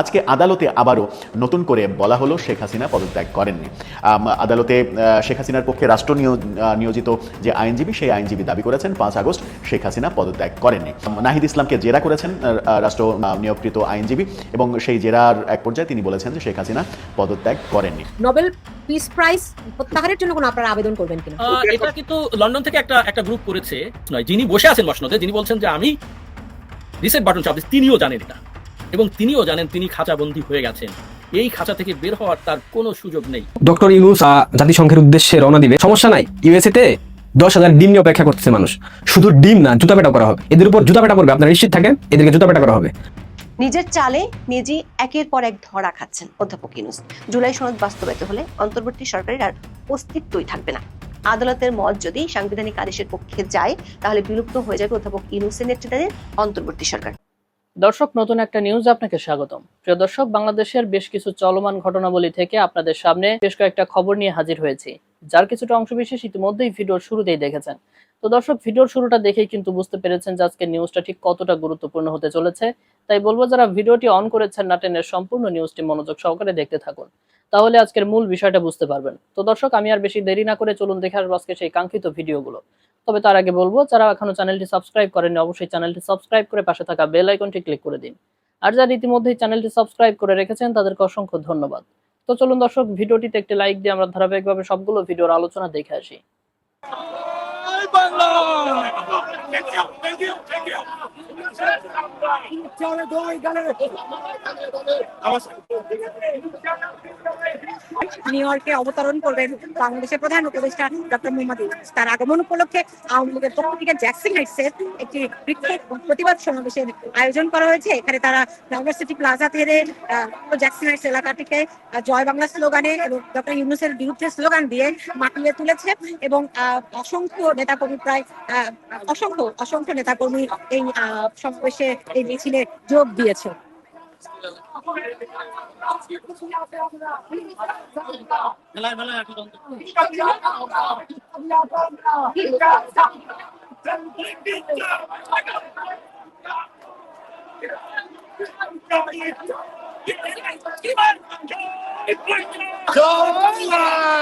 আজকে আদালতে আবারও নতুন করে বলা হলো শেখ হাসিনা পদত্যাগ করেননি। আদালতে শেখ হাসিনার পক্ষে রাষ্ট্র নিয়োজিত যে আইনজীবী সেই আইনজীবী দাবি করেছেন পাঁচ আগস্ট শেখ হাসিনা পদত্যাগ করেননি। নাহিদ ইসলামকে জেরা করেছেন রাষ্ট্র নিয়োগকৃত আইনজীবী এবং সেই জেরার এক পর্যায়ে তিনি বলেছেন যে শেখ হাসিনা পদত্যাগ করেননি। নোবেল পিস প্রাইজ প্রত্যাহারের জন্য কোনো আপনারা আবেদন করবেন কিনা? এটা কিন্তু লন্ডন থেকে একটা একটা গ্রুপ করেছে নয় যিনি বসে আছেন মসনদে যিনি বলছেন যে আমি রিসেট বাটন চাপ তিনিও জানেন এটা। এবং তিনিও জানেন তিনি খাঁচাবন্দি হয়ে গেছেন। এই খাঁচা থেকে বের হওয়ার তার কোনো সুযোগ নেই। ডক্টর ইউনুস জাতিসংঘের উদ্দেশ্যে রওনা দিবে। সমস্যা নাই ইউএসএ তে দশ হাজার ডিম নিয়ে অপেক্ষা করতেছে মানুষ। শুধু ডিম না জুতা পেটা করা হবে। এদের উপর জুতা পেটা করবে আপনারা নিশ্চিত থাকেন এদেরকে জুতা পেটা করা হবে। নিজের চালে নিজেই একের পর এক ধরা খাচ্ছেন অধ্যাপক ইনুস জুলাই সনদ বাস্তবায়িত হলে অন্তর্বর্তী সরকারের আর অস্তিত্বই থাকবে না। আদালতের মত যদি সাংবিধানিক আদেশের পক্ষে যায় তাহলে বিলুপ্ত হয়ে যাবে অধ্যাপক ইউনুসের নেতৃত্বাধীন অন্তর্বর্তী সরকার। দর্শক, নতুন একটা নিউজ আপনাকে স্বাগতম। প্রিয় দর্শক, বাংলাদেশের বেশ কিছু চলমান ঘটনাবলী থেকে আপনাদের সামনে বেশ কয়েকটা খবর নিয়ে হাজির হয়েছি। যার কিছুটা অংশবিশেষ ইতিমধ্যেই ভিডিওর শুরুতেই দেখেছেন। তো দর্শক, ভিডিওর শুরুটা দেখেই কিন্তু বুঝতে পেরেছেন যে আজকে নিউজটা ঠিক কতটা গুরুত্বপূর্ণ হতে চলেছে। তাই বলব, যারা ভিডিওটি অন করেছেন, না টেনের সম্পূর্ণ নিউজটি মনোযোগ সহকারে দেখতে থাকুন। তাহলে আজকের মূল বিষয়টা বুঝতে পারবেন। তো দর্শক, আমি আর বেশি দেরি না করে চলুন দেখে আসব আজকে সেই কাঙ্ক্ষিত ভিডিওগুলো। তবে তার আগে বলব, যারা এখনও চ্যানেলটি সাবস্ক্রাইব করেননি, অবশ্যই চ্যানেলটি সাবস্ক্রাইব করে পাশে থাকা বেল আইকনটি ক্লিক করে দিন। আর যারা ইতিমধ্যেই চ্যানেলটি সাবস্ক্রাইব করে রেখেছেন, তাদেরকে অসংখ্য ধন্যবাদ। তো চলুন দর্শক, ভিডিওটিতে একটি লাইক দিয়ে আমরা ধারাবাহিকভাবে সবগুলো ভিডিওর আলোচনা দেখে আসি। আমার নিউ ইয়র্কে অবতরণ করবেন বাংলাদেশের প্রধান উপদেষ্টা ডক্টর মোহাম্মদ ইউনূস। তার আগমন উপলক্ষে আওয়ামী লীগের পক্ষ থেকে জ্যাকসন হাইটসের একটি বিক্ষোভ প্রতিবাদ সমাবেশের আয়োজন করা হয়েছে। এখানে তারা ইউনিভার্সিটি প্লাজা থেকে আহ, জ্যাকসন হাইটস এলাকাটিকে জয় বাংলা স্লোগানে এবং ডক্টর ইউনুসের বিরুদ্ধে স্লোগান দিয়ে মাতিয়ে তুলেছে এবং অসংখ্য নেতাকর্মী প্রায় অসংখ্য অসংখ্য নেতাকর্মী এই সমাবেশে এই মিছিলে যোগ দিয়েছে।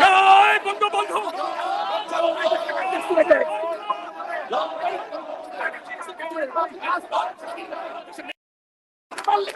trời ơi bóng cho bóng không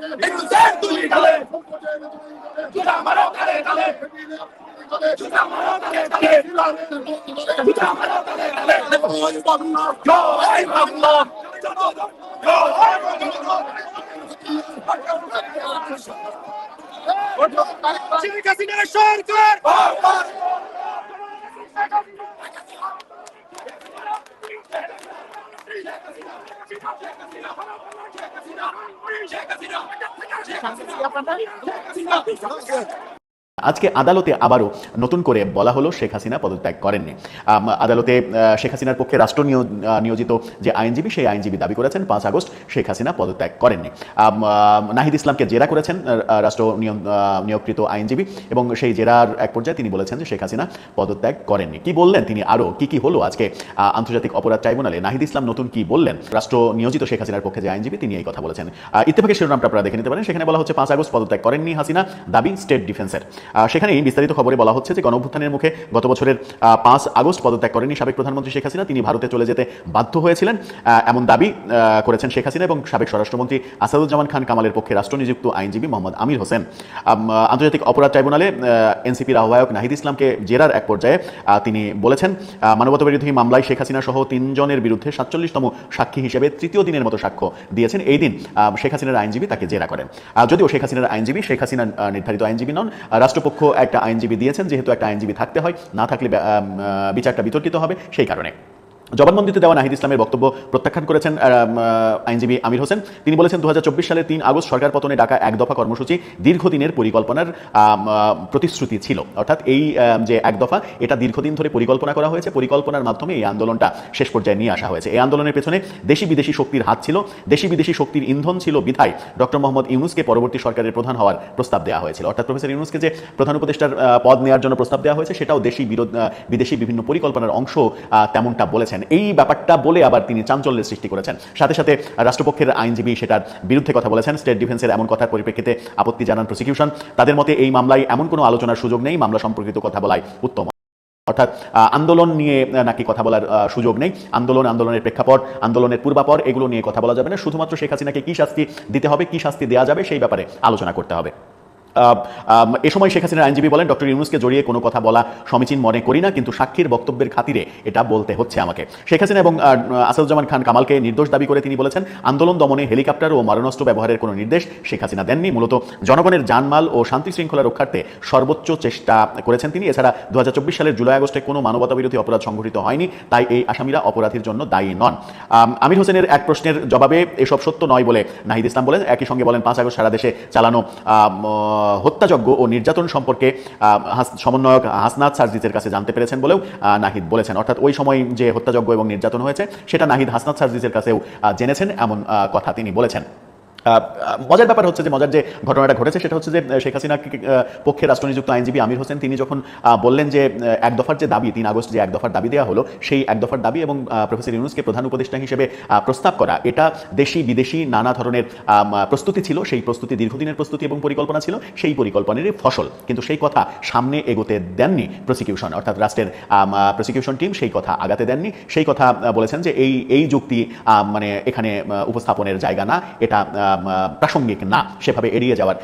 Entonces tú dale. Tuna mara dale dale. Tuna mara dale dale. Tuna mara dale dale. Jai Bangla. Jai Bangla. Sheikh হাসিনার সরকার Sheikh Hasina, Sheikh Hasina, Sheikh Hasina, Sheikh আজকে আদালতে আবারও নতুন করে বলা হলো শেখ হাসিনা পদত্যাগ করেননি। আদালতে শেখ হাসিনার পক্ষে রাষ্ট্র নিয়োজিত যে আইনজীবী সেই আইনজীবী দাবি করেছেন পাঁচ আগস্ট শেখ হাসিনা পদত্যাগ করেননি। নাহিদ ইসলামকে জেরা করেছেন রাষ্ট্র নিয়োগকৃত আইনজীবী এবং সেই জেরার এক পর্যায়ে তিনি বলেছেন যে শেখ হাসিনা পদত্যাগ করেননি। কি বললেন তিনি আরও? কি কি হলো আজকে? আন্তর্জাতিক অপরাধ ট্রাইব্যুনালে নাহিদ ইসলাম নতুন কি বললেন? রাষ্ট্র নিয়োজিত শেখ হাসিনার পক্ষে যে আইনজীবী তিনি এই কথা বলেছেন। আহ, ইত্তেফাকের শিরোনামটা আপনারা দেখে নিতে পারেন। সেখানে বলা হচ্ছে পাঁচ আগস্ট পদত্যাগ করেননি হাসিনা দাবি স্টেট ডিফেন্সের সেখানেই বিস্তারিত খবরে বলা হচ্ছে যে গণঅভ্যুত্থানের মুখে গত বছরের পাঁচ আগস্ট পদত্যাগ করেননি সাবেক প্রধানমন্ত্রী শেখ হাসিনা। তিনি ভারতে চলে যেতে বাধ্য হয়েছিলেন। এমন দাবি করেছেন শেখ হাসিনা এবং সাবেক স্বরাষ্ট্রমন্ত্রী আসাদুজ্জামান খান, কামালের পক্ষে রাষ্ট্র নিযুক্ত আইনজীবী মোহাম্মদ আমির হোসেন। আন্তর্জাতিক অপরাধ ট্রাইব্যুনালে এনসিপির আহ্বায়ক নাহিদ ইসলামকে জেরার এক পর্যায়ে তিনি বলেছেন মানবতাবিরোধী মামলায় শেখ হাসিনা সহ তিনজনের বিরুদ্ধে সাতচল্লিশতম সাক্ষী হিসেবে তৃতীয় দিনের মতো সাক্ষ্য দিয়েছেন। এই দিন শেখ হাসিনার আইনজীবী তাকে জেরা করেন। যদিও শেখ হাসিনার আইনজীবী, শেখ হাসিনা নির্ধারিত আইনজীবী নন রাষ্ট্র রাষ্ট্রপক্ষ একটা আইনজীবী দিয়েছেন, যেহেতু একটা আইনজীবী থাকতে হয়, না থাকলে বিচারটা বিতর্কিত হবে, সেই কারণে। জবানবন্দিতে দেওয়া নাহিদ ইসলামের বক্তব্য প্রত্যাখ্যান করেছেন আইনজীবী আমির হোসেন। তিনি বলেছেন দু সালের তিন আগস্ট সরকার পতনে ডাকা এক দফা কর্মসূচি দীর্ঘদিনের পরিকল্পনার প্রতিশ্রুতি ছিল। অর্থাৎ এই যে এক দফা, এটা দীর্ঘদিন ধরে পরিকল্পনা করা হয়েছে। পরিকল্পনার মাধ্যমে এই আন্দোলনটা শেষ পর্যায়ে নিয়ে আসা হয়েছে। এই আন্দোলনের পেছনে দেশি বিদেশি শক্তির হাত ছিল। দেশি বিদেশি শক্তির ইন্ধন ছিল বিধায় ডক্টর মোহাম্মদ ইউনুসকে পরবর্তী সরকারের প্রধান হওয়ার প্রস্তাব দেওয়া হয়েছিল। অর্থাৎ প্রফেসর ইউনুসকে যে প্রধান উপদেষ্টার পদ নেওয়ার জন্য প্রস্তাব দেওয়া হয়েছে, সেটাও দেশি বিরোধ বিদেশি বিভিন্ন পরিকল্পনার অংশ তেমনটা বলেছেন। এই ব্যাপারটা বলে আবার তিনি চাঞ্চল্যের সৃষ্টি করেছেন। সাথে সাথে রাষ্ট্রপক্ষের আইনজীবী সেটার বিরুদ্ধে কথা বলেছেন। স্টেট ডিফেন্সের এমন কথার পরিপ্রেক্ষিতে আপত্তি জানান প্রসিকিউশন তাদের মতে এই মামলায় এমন কোনো আলোচনার সুযোগ নেই। মামলা সম্পর্কিত কথা বলাই উত্তম। অর্থাৎ আন্দোলন নিয়ে নাকি কথা বলার সুযোগ নেই। আন্দোলন আন্দোলনের প্রেক্ষাপট, আন্দোলনের পূর্বাপর, এগুলো নিয়ে কথা বলা যাবে না। শুধুমাত্র শেখ হাসিনাকে কি শাস্তি দিতে হবে, কি শাস্তি দেওয়া যাবে, সেই ব্যাপারে আলোচনা করতে হবে। এ সময় শেখ হাসিনার আইনজীবী বলেন, ডক্টর ইউনুসকে জড়িয়ে কোনো কথা বলা সমীচীন মনে করি না, কিন্তু সাক্ষীর বক্তব্যের খাতিরে এটা বলতে হচ্ছে আমাকে। শেখ হাসিনা এবং আসাদুজ্জামান খান কামালকে নির্দোষ দাবি করে তিনি বলেছেন, আন্দোলন দমনে হেলিকপ্টার ও মারণাস্ত্র ব্যবহারের কোনো নির্দেশ শেখ হাসিনা দেননি। মূলত জনগণের জানমাল ও শান্তি শৃঙ্খলা রক্ষার্থে সর্বোচ্চ চেষ্টা করেছেন তিনি। এছাড়া দু হাজার চব্বিশ সালের জুলাই আগস্টে কোনো মানবতাবিরোধী অপরাধ সংঘটিত হয়নি, তাই এই আসামিরা অপরাধীর জন্য দায়ী নন। আমির হোসেনের এক প্রশ্নের জবাবে এসব সত্য নয় বলে নাহিদ ইসলাম বলেন। একই সঙ্গে বলেন, পাঁচ আগস্ট সারা দেশে চালানো হত্যাযজ্ঞ ও নির্যাতন সম্পর্কে সমন্বয়ক হাসনাত সার্জিজের কাছে জানতে পেরেছেন বলেও নাহিদ বলেছেন। অর্থাৎ ওই সময় যে হত্যাযজ্ঞ এবং নির্যাতন হয়েছে, সেটা নাহিদ হাসনাত সার্জিজের কাছেও জেনেছেন, এমন কথা তিনি বলেছেন। মজার ব্যাপার হচ্ছে যে মজার যে ঘটনাটা ঘটেছে সেটা হচ্ছে যে শেখ হাসিনা পক্ষে রাষ্ট্রনিযুক্ত আইনজীবী আমির হোসেন তিনি যখন বললেন যে এক দফার যে দাবি, তিন আগস্ট যে এক দফার দাবি দেওয়া হলো, সেই এক দফার দাবি এবং প্রফেসর ইউনুসকে প্রধান উপদেষ্টা হিসেবে প্রস্তাব করা, এটা দেশি, বিদেশি নানা ধরনের প্রস্তুতি ছিল, সেই প্রস্তুতি দীর্ঘদিনের প্রস্তুতি এবং পরিকল্পনা ছিল, সেই পরিকল্পনারই ফসল। কিন্তু সেই কথা সামনে এগোতে দেননি প্রসিকিউশন অর্থাৎ রাষ্ট্রের প্রসিকিউশন টিম সেই কথা আগাতে দেননি। সেই কথা বলেছেন যে এই এই যুক্তি মানে এখানে উপস্থাপনের জায়গা না, এটা প্রাসঙ্গিক না, সেভাবে এড়িয়ে যাওয়ার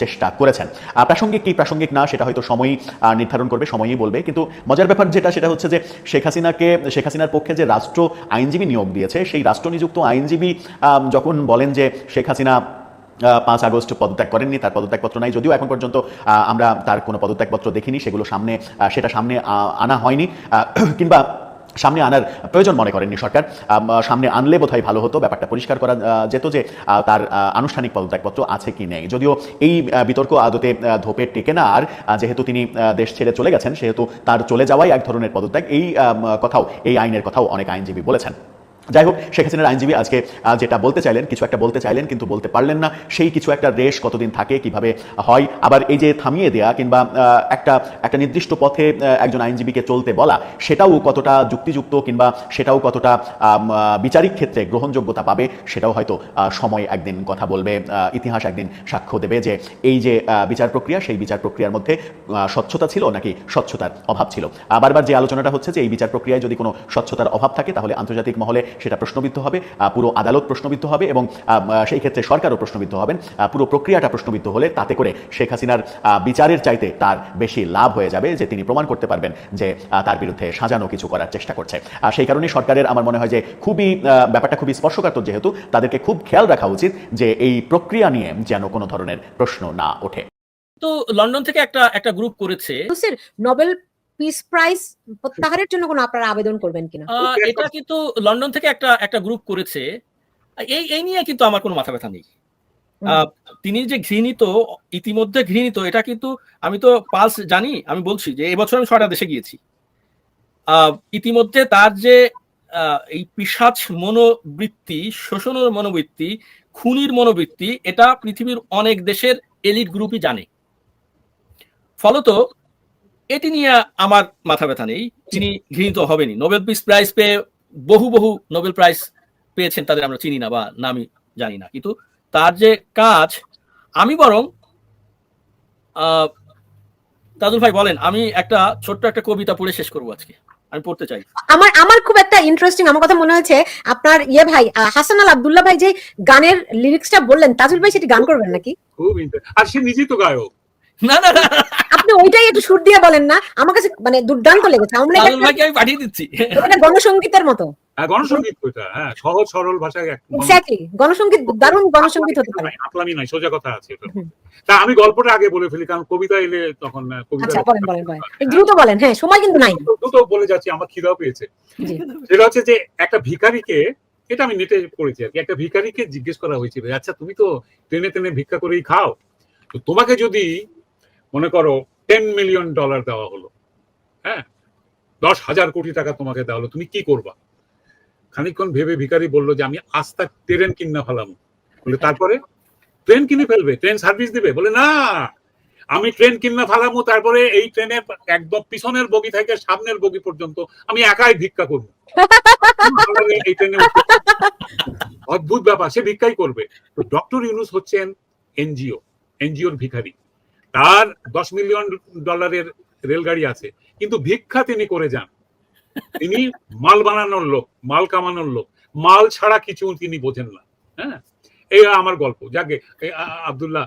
চেষ্টা করেছেন। প্রাসঙ্গিক কি প্রাসঙ্গিক না, সেটা হয়তো সময়ই নির্ধারণ করবে, সময়ই বলবে, কিন্তু মজার ব্যাপার যেটা, সেটা হচ্ছে যে শেখ হাসিনাকে, শেখ হাসিনার পক্ষে যে রাষ্ট্র আইনজীবী নিয়োগ দিয়েছে, সেই রাষ্ট্র নিযুক্ত আইনজীবী যখন বলেন যে শেখ হাসিনা পাঁচ আগস্ট পদত্যাগ করেননি, তার পদত্যাগপত্র নাই, যদিও এখন পর্যন্ত আমরা তার কোনো পদত্যাগপত্র দেখিনি, সেগুলো সামনে সেটা সামনে আনা হয়নি। কিংবা সামনে আনার প্রয়োজন মনে করেননি সরকার। সামনে আনলে বোধহয় ভালো হতো, ব্যাপারটা পরিষ্কার করা যেত যে তার আনুষ্ঠানিক পদত্যাগপত্র আছে কি নেই। যদিও এই বিতর্ক আদতে ধোপে টেকে না, আর যেহেতু তিনি দেশ ছেড়ে চলে গেছেন, সেহেতু তার চলে যাওয়াই এক ধরনের পদত্যাগ। এই কথাও, এই আইনের কথাও অনেক আইনজীবী বলেছেন। যাই হোক শেখ হাসিনার আইনজীবী আজকে যেটা বলতে চাইলেন, কিছু একটা বলতে চাইলেন, কিন্তু বলতে পারলেন না। সেই কিছু একটা রেশ কতদিন থাকে, কীভাবে হয়, আবার এই যে থামিয়ে দেয়া কিংবা একটা একটা নির্দিষ্ট পথে একজন আইনজীবীকে চলতে বলা, সেটাও কতটা যুক্তিযুক্ত কিংবা সেটাও কতটা বিচারিক ক্ষেত্রে গ্রহণযোগ্যতা পাবে, সেটাও হয়তো সময় একদিন কথা বলবে ইতিহাস একদিন সাক্ষ্য দেবে যে এই যে বিচার প্রক্রিয়া, সেই বিচার প্রক্রিয়ার মধ্যে স্বচ্ছতা ছিল নাকি স্বচ্ছতার অভাব ছিল? বারবার যে আলোচনাটা হচ্ছে যে এই বিচার প্রক্রিয়ায় যদি কোনো স্বচ্ছতার অভাব থাকে, তাহলে আন্তর্জাতিক মহলে সেটা প্রশ্নবিদ্ধ হবে পুরো আদালত প্রশ্নবিদ্ধ হবে এবং সেই ক্ষেত্রে সরকারও প্রশ্নবিদ্ধ হবেন। পুরো প্রক্রিয়াটা প্রশ্নবিদ্ধ হলে তাতে করে শেখ হাসিনার বিচারের চাইতে তার বেশি লাভ হয়ে যাবে যে তিনি প্রমাণ করতে পারবেন যে তার বিরুদ্ধে সাজানো কিছু করার চেষ্টা করছে। আর সেই কারণেই সরকারের আমার মনে হয় যে খুবই আহ, ব্যাপারটা খুবই স্পর্শকাতর যেহেতু তাদেরকে খুব খেয়াল রাখা উচিত যে এই প্রক্রিয়া নিয়ে যেন কোনো ধরনের প্রশ্ন না ওঠে। তো লন্ডন থেকে একটা একটা গ্রুপ করেছে। নোবেল পিস প্রাইজ প্রত্যাহারের জন্য কোনো আপনারা আবেদন করবেন কিনা? এটা কিন্তু লন্ডন থেকে একটা একটা গ্রুপ করেছে। এই এই নিয়ে কিন্তু আমার কোনো মাথা ব্যথা নেই। আহ, তিনি যে ঘৃণিত ইতিমধ্যে ঘৃণিত এটা কিন্তু আমি তো পালস জানি আমি বলছি যে এবছর আমি ছয়টা দেশে গিয়েছি। আহ, ইতিমধ্যে তার যে আহ, এই পিসাচ মনোবৃত্তি শোষণের মনোবৃত্তি খুনির মনোবৃত্তি এটা পৃথিবীর অনেক দেশের এলিট গ্রুপই জানে। ফলত এটি নিয়ে আমার মাথা ব্যথা নেই। তিনি ঘৃণিত হবেনি নোবেল পিস প্রাইজ পেয়ে বহু বহু নোবেল প্রাইজ পেয়েছেন তাদের আমরা চিনি না বা নামই জানি না। কিন্তু তার যে কাজ আমি বরং আহ, তাজুল ভাই বলেন আমি একটা ছোট্ট একটা কবিতা পড়ে শেষ করব আজকে। আমি পড়তে চাই। আমার আমার খুব একটা ইন্টারেস্টিং আমার কথা মনে হয়েছে আপনার ইয়ে ভাই হাসান আল আব্দুল্লাহ ভাই যে গানের লিরিক্সটা বললেন তাজুল ভাই সেটি গান করবেন নাকি? খুব ইন্টারেস্ট আর সে নিজেই তো গায়ক। না না না। আপনি ওইটাই একটু সুর দিয়ে বলেন না। আমার কাছে মানে দুর্দান্ত লেগেছে। ভাইকে আমি পাঠিয়ে দিচ্ছি। এটা গণসঙ্গীতের মতো। হ্যাঁ, গণসঙ্গীত ওইটা হ্যাঁ সহজ সরল ভাষায় এক্স্যাক্টলি গণসঙ্গীত দারুণ গণসঙ্গীত হতে পারে। আকলামি নাই সোজা কথা আছে এটা। তা আমি গল্পটা আগে বলে ফেলি কারণ কবিতা এলে তখন কবিতা আচ্ছা বলেন বলেন বলেন। দ্রুত বলেন হ্যাঁ সময় কিন্তু নাই। দ্রুত বলে যাচ্ছি আমার খিদাও পেয়েছে। সেটা হচ্ছে যে একটা ভিখারিকে এটা আমি নেটে পড়েছি আর কি একটা ভিখারিকে জিজ্ঞেস করা হয়েছিল আচ্ছা তুমি তো ট্রেনে ট্রেনে ভিক্ষা করেই খাও। তো তোমাকে যদি মনে করো টেন মিলিয়ন ডলার দেওয়া হলো। হ্যাঁ? দশ হাজার কোটি টাকা তোমাকে দেওয়া হলো, তুমি কি করবা? খানিকক্ষণ ভেবে ভিখারি বলল যে, আমি আস্তা ট্রেন কিনা ফেলাম। বলে, তারপরে? ট্রেন কিনে ফেলবে ট্রেন সার্ভিস দিবে। বলে, না, আমি ট্রেন কিনা ফেলামো, তারপরে এই ট্রেনের একদম পিছনের বগি থেকে সামনের বগি পর্যন্ত আমি একাই ভিক্ষা করব। এই ট্রেনে অদ্ভুত ব্যাপার, সে ভিক্ষাই করবে। তো ডক্টর ইউনুস হচ্ছেন এনজিও, এনজিওর ভিখারি। তার দশ মিলিয়ন ডলারের রেলগাড়ি আছে, কিন্তু ভিক্ষা তিনি করে যান। তিনি মাল বানানোর লোক, মাল কামানোর লোক। মাল ছাড়া কিছু তিনি বোঝেন না। হ্যাঁ? এই আমার গল্প। যাকে আব্দুল্লাহ।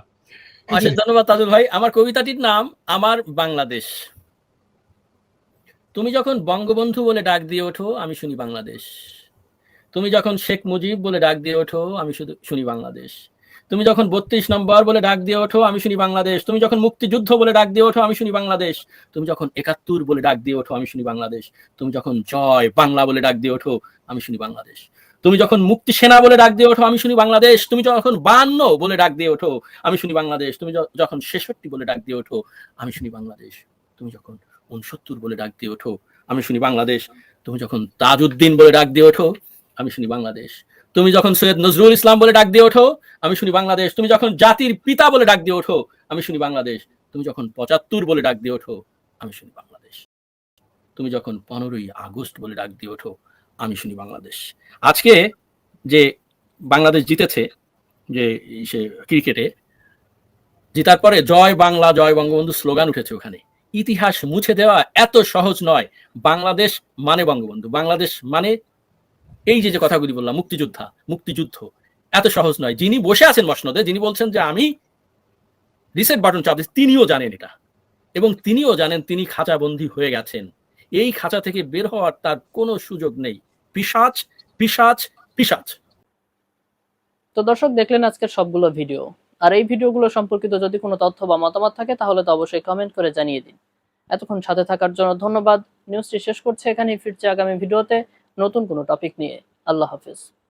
অশেষ ধন্যবাদ তাজুল ভাই। আমার কবিতাটির নাম আমার বাংলাদেশ। তুমি যখন বঙ্গবন্ধু বলে ডাক দিয়ে ওঠো, আমি শুনি বাংলাদেশ। তুমি যখন শেখ মুজিব বলে ডাক দিয়ে ওঠো, আমি শুধু শুনি বাংলাদেশ। তুমি যখন বত্রিশ নম্বর বলে ডাক দিয়ে ওঠো আমি শুনি বাংলাদেশ তুমি যখন মুক্তিযুদ্ধ বলে ডাক দিয়ে ওঠো আমি শুনি বাংলাদেশ তুমি যখন একাত্তর বলে ডাক দিয়ে ওঠো আমি শুনি বাংলাদেশ তুমি যখন জয় বাংলা বলে ডাক দিয়ে ওঠো আমি শুনি বাংলাদেশ তুমি যখন মুক্তি সেনা বলে ডাক দিয়ে ওঠো আমি শুনি বাংলাদেশ তুমি যখন বান্ন বলে ডাক দিয়ে ওঠো আমি শুনি বাংলাদেশ তুমি যখন ছেষট্টি বলে ডাক দিয়ে ওঠো আমি শুনি বাংলাদেশ তুমি যখন উনসত্তর বলে ডাক দিয়ে ওঠো আমি শুনি বাংলাদেশ তুমি যখন তাজউদ্দিন বলে ডাক দিয়ে ওঠো আমি শুনি বাংলাদেশ তুমি যখন সৈয়দ নজরুল ইসলাম বলে ডাক দিয়ে ওঠো আমি শুনি বাংলাদেশ। তুমি যখন জাতির পিতা বলে ডাক দিয়ে ওঠো, আমি শুনি বাংলাদেশ। তুমি যখন পঁচাত্তর বলে ডাক দিয়ে ওঠো, আমি শুনি বাংলাদেশ। তুমি যখন পনেরোই আগস্ট বলে ডাক দিয়ে ওঠো, আমি শুনি বাংলাদেশ। আজকে যে বাংলাদেশ জিতেছে, যে সে ক্রিকেটে, জেতার পরে জয় বাংলা, জয় বঙ্গবন্ধু স্লোগান উঠেছে ওখানে। ইতিহাস মুছে দেওয়া এত সহজ নয়। বাংলাদেশ মানে বঙ্গবন্ধু। বাংলাদেশ মানে এই যে যে কথাগুলি বললাম, মুক্তিযোদ্ধা, মুক্তিযুদ্ধ। এত সহজ নয়। যিনি বসে আছেন মসনদে যিনি বলছেন যে আমি রিসেট বাটন চাপ দিচ্ছি, তিনিও জানেন এটা। এবং তিনিও জানেন তিনি খাঁচাবন্দি হয়ে গেছেন। এই খাঁচা থেকে বের হওয়ার তার কোনো সুযোগ নেই। পিসাচ পিসাচ পিসাচ তো দর্শক দেখলেন আজকের সবগুলো ভিডিও আর এই ভিডিওগুলো সম্পর্কিত যদি কোনো তথ্য বা মতামত থাকে তাহলে তো অবশ্যই কমেন্ট করে জানিয়ে দিন। এতক্ষণ সাথে থাকার জন্য ধন্যবাদ। নিউজটি শেষ করছে এখানেই ফিরছে আগামী ভিডিওতে নতুন কোনো টপিক নিয়ে। আল্লাহ হাফিজ।